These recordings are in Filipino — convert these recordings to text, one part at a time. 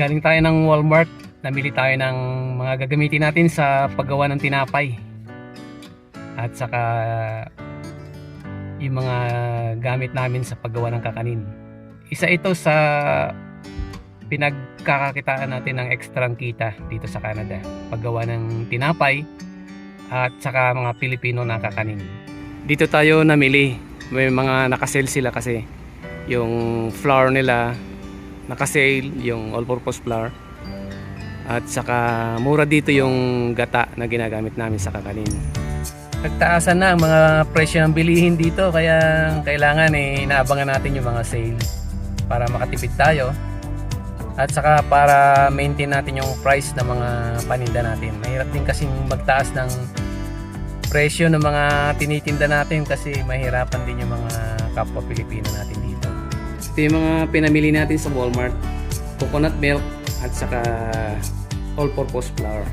Galing tayo ng Walmart, namili tayo ng mga gagamitin natin sa paggawa ng tinapay. At saka yung mga gamit namin sa paggawa ng kakanin. Isa ito sa pinagkakakitaan natin ng ekstrang kita dito sa Canada. Paggawa ng tinapay at saka mga Pilipino na kakanin. Dito tayo namili. May mga nakasale sila kasi yung flour nila nakasale, yung all-purpose flour. At saka mura dito yung gata na ginagamit namin sa kakanin. Nagtaasan na ang mga presyo ng bilihin dito kaya kailangan eh inaabangan natin yung mga sale para makatipid tayo. At saka para maintain natin yung price ng mga paninda natin. Mahirap din kasing magtaas ng presyo ng mga tinitinda natin kasi mahirapan din yung mga kapwa Pilipino natin dito. Ito yung mga pinamili natin sa Walmart. Coconut milk at saka all-purpose flour.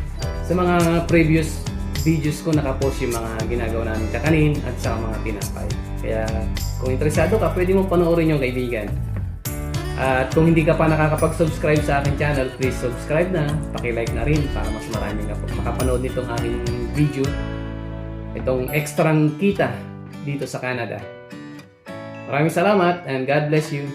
Sa mga previous videos ko nakapost yung mga ginagawa namin kakanin at saka mga tinapay. Kaya kung interesado ka, pwede mo panoorin yung kaibigan. At kung hindi ka pa nakakapag-subscribe sa aking channel, please subscribe na, paki-like na rin para mas marami ka makapanood nitong aking video. Itong ekstrang kita dito sa Canada. Maraming salamat and God bless you.